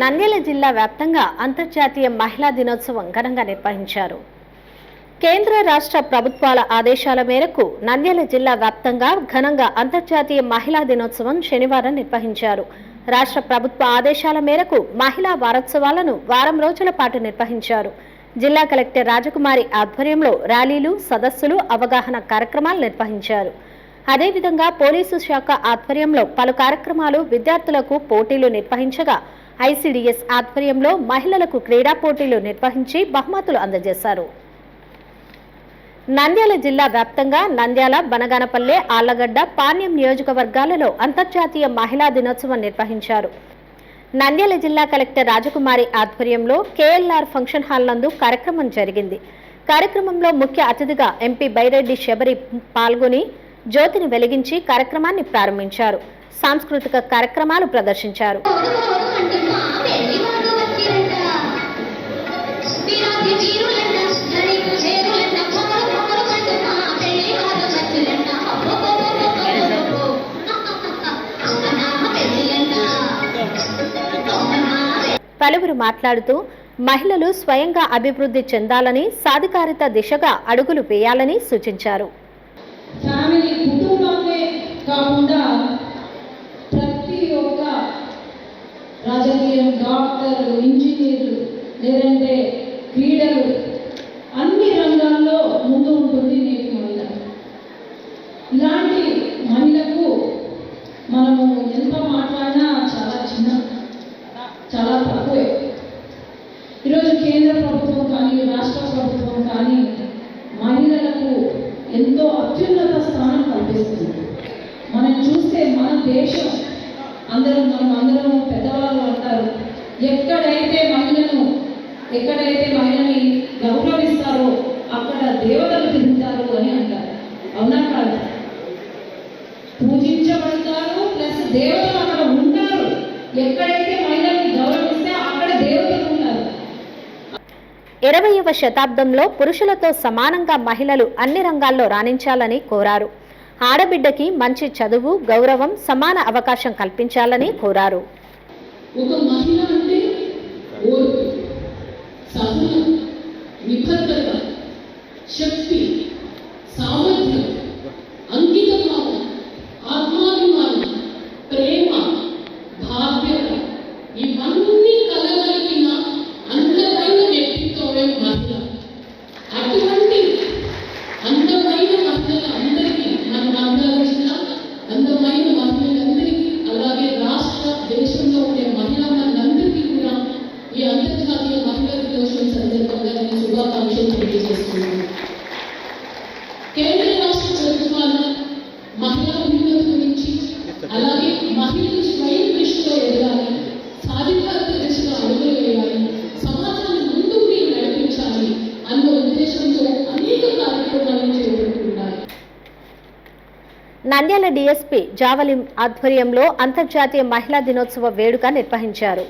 నంద్యాల జిల్లా వ్యాప్తంగా అంతర్జాతీయ మహిళా దినోత్సవం ఘనంగా నిర్వహించారు. కేంద్ర రాష్ట్ర ప్రభుత్వాల ఆదేశాల మేరకు నంద్యాల జిల్లా వ్యాప్తంగా ఘనంగా అంతర్జాతీయ మహిళా దినోత్సవం శనివారం నిర్వహించారు. రాష్ట్ర ప్రభుత్వ ఆదేశాల మేరకు మహిళా వారోత్సవాలను వారం రోజుల పాటు నిర్వహించారు. జిల్లా కలెక్టర్ రాజకుమారి ఆధ్వర్యంలో ర్యాలీలు సదస్సులు అవగాహన కార్యక్రమాలు నిర్వహించారు. అదేవిధంగా పోలీసు శాఖ ఆధ్వర్యంలో పలు కార్యక్రమాలు విద్యార్థులకు పోటీలు నిర్వహించగా ఐసీడీఎస్ ఆధ్వర్యంలో మహిళలకు క్రీడా పోటీలు నిర్వహించి బహుమతులు అందజేశారు. నంద్యాల జిల్లా వ్యాప్తంగా నంద్యాల బనగానపల్లె ఆళ్ళగడ్డ పాణ్యం నియోజకవర్గాలలో అంతర్జాతీయ మహిళా దినోత్సవం నిర్వహించారు. నంద్యాల జిల్లా కలెక్టర్ రాజకుమారి ఆధ్వర్యంలో కేఎల్ఆర్ ఫంక్షన్ హాల్ నందు కార్యక్రమం జరిగింది. కార్యక్రమంలో ముఖ్య అతిథిగా ఎంపీ బైరెడ్డి శబరి పాల్గొని జ్యోతిని వెలిగించి కార్యక్రమాన్ని ప్రారంభించారు. సాంస్కృతిక కార్యక్రమాలు ప్రదర్శించారు. పలువురు మాట్లాడుతూ మహిళలు స్వయంగా అభివృద్ధి చెందాలని సాధికారిత దిశగా అడుగులు వేయాలని సూచించారు. రాజకీయం డాక్టర్లు ఇంజనీర్లు లేదంటే క్రీడలు అన్ని రంగాల్లో ముందు ఉంటుంది నేటి మహిళ. ఇలాంటి మహిళకు మనము ఎంత మాట్లాడినా చాలా చిన్న చాలా తక్కువే. ఈరోజు కేంద్ర ప్రభుత్వం కానీ రాష్ట్ర ప్రభుత్వం కానీ మహిళలకు ఎంతో అత్యున్నత స్థానం కల్పిస్తుంది. మనం చూస్తే మన దేశం అందరం మనం అందరం ఎక్కడైతే మహిళను ఎక్కడైతే మహిళని గౌరవిస్తారో అక్కడ దేవతలు తిరుగుతారు అని అంటారు. అవునా కాదు? పూజించబడతారు ప్లస్ దేవతలు అక్కడ ఉంటారు. ఎక్కడైతే మహిళల్ని గౌరవిస్తే అక్కడ దేవతలు ఉన్నారు ఇరవయవ శతాబ్దంలో పురుషులతో సమానంగా మహిళలు అన్ని రంగాల్లో రాణించాలని కోరారు. ఆడబిడ్డకి మంచి చదువు గౌరవం సమాన అవకాశం కల్పించాలని కోరారు. ఒక ವಿಭತ್ತಕ ಶಕ್ತಿ ಸಾಮ నంద్యాల డీఎస్పీ జావలి ఆధ్వర్యంలో అంతర్జాతీయ మహిళా దినోత్సవ వేడుక నిర్వహించారు.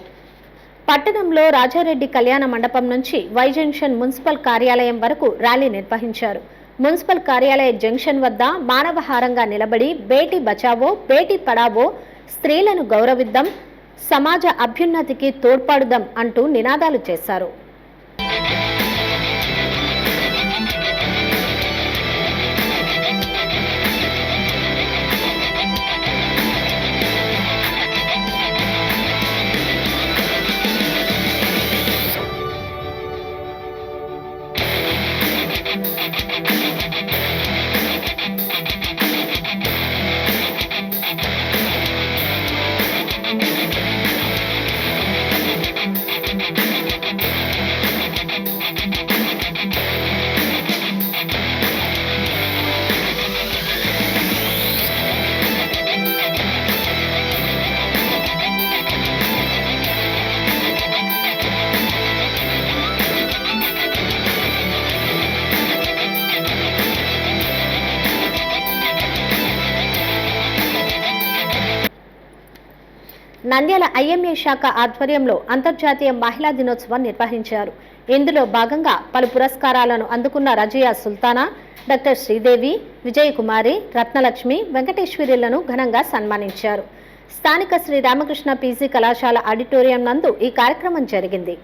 పట్టణంలో రాజారెడ్డి కళ్యాణ మండపం నుంచి వై జంక్షన్ మున్సిపల్ కార్యాలయం వరకు ర్యాలీ నిర్వహించారు. మున్సిపల్ కార్యాలయ జంక్షన్ వద్ద మానవహారంగా నిలబడి బేటీ బచావో బేటీ పడావో స్త్రీలను గౌరవిద్దాం సమాజ అభ్యున్నతికి తోడ్పడుదాం అంటూ నినాదాలు చేశారు. నంద్యాల ఐఎంఏ శాఖ ఆధ్వర్యంలో అంతర్జాతీయ మహిళా దినోత్సవం నిర్వహించారు. ఇందులో భాగంగా పలు పురస్కారాలను అందుకున్న రజియా సుల్తానా డాక్టర్ శ్రీదేవి విజయకుమారి రత్నలక్ష్మి వెంకటేశ్వరిలను ఘనంగా సన్మానించారు. స్థానిక శ్రీ రామకృష్ణ పీజీ కళాశాల ఆడిటోరియం నందు ఈ కార్యక్రమం జరిగింది.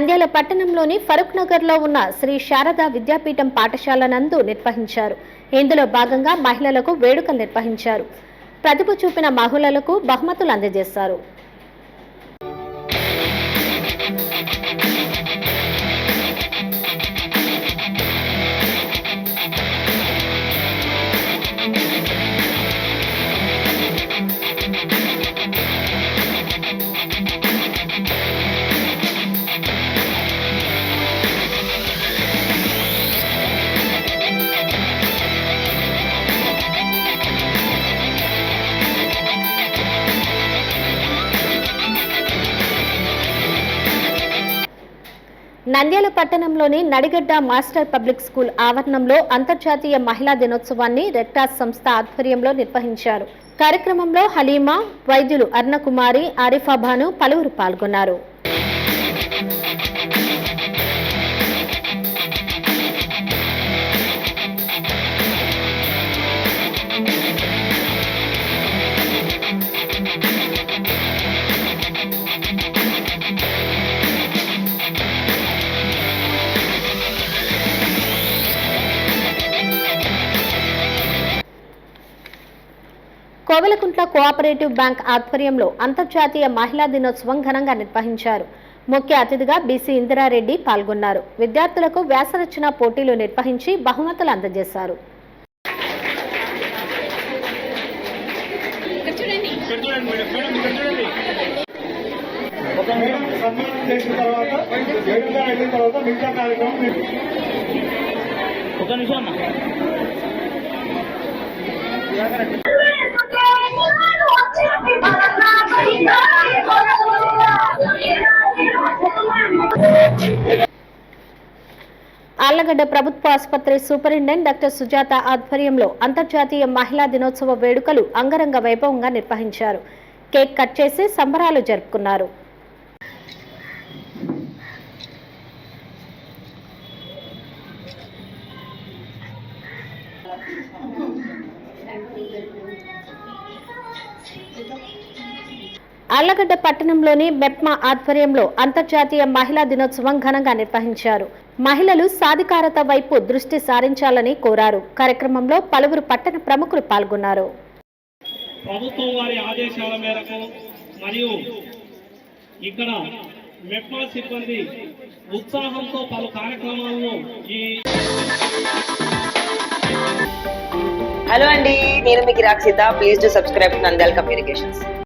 నంద్యాల పట్టణంలోని ఫరూక్ నగర్లో ఉన్న శ్రీ శారదా విద్యాపీఠం పాఠశాల నందు నిర్వహించారు. ఇందులో భాగంగా మహిళలకు వేడుకలు నిర్వహించారు. ప్రతిభ చూపిన మహిళలకు బహుమతులు అందజేశారు. నంద్యాల పట్టణంలోని నడిగడ్డ మాస్టర్ పబ్లిక్ స్కూల్ ఆవరణంలో అంతర్జాతీయ మహిళా దినోత్సవాన్ని రెడ్క్రాస్ సంస్థ ఆధ్వర్యంలో నిర్వహించారు. కార్యక్రమంలో హలీమా వైద్యులు అర్ణకుమారి ఆరిఫాబాను పలువురు పాల్గొన్నారు. కోవెలకుంట్ల కోఆపరేటివ్ బ్యాంక్ ఆధ్వర్యంలో అంతర్జాతీయ మహిళా దినోత్సవం ఘనంగా నిర్వహించారు. ముఖ్య అతిథిగా బీసీ ఇందిరారెడ్డి పాల్గొన్నారు. విద్యార్థులకు వ్యాసరచన పోటీలు నిర్వహించి బహుమతులు అందజేశారు. ఒక మేడం సన్మానం చేసిన తర్వాత తర్వాత మిగతా కార్యక్రమం ఒక నిమిషం ఆళ్ళగడ్డ ప్రభుత్వ ఆసుపత్రి సూపరింటెండెంట్ డాక్టర్ సుజాత ఆధ్వర్యంలో అంతర్జాతీయ మహిళా దినోత్సవ వేడుకలు అంగరంగ వైభవంగా నిర్వహించారు. కేక్ కట్ చేసి సంబరాలు జరుపుకున్నారు. ఆళ్ళగడ్డ పట్టణంలోని మెప్మా ఆధ్వర్యంలో అంతర్జాతీయ మహిళా దినోత్సవం ఘనంగా నిర్వహించారు. మహిళలు సాధికారత వైపు దృష్టి సారించాలని కోరారు. కార్యక్రమంలో పలువురు పట్టణ ప్రముఖులు పాల్గొన్నారు. ప్రభుత్వం వారి ఆదేశాల మేరకు మరియు ఇక్కడ మెప్మా సిబ్బంది ఉత్సాహంతో పలు కార్యక్రమాలను ఈ హలో అండి నేను మీకు Rakshitha please to subscribe Nandyala communications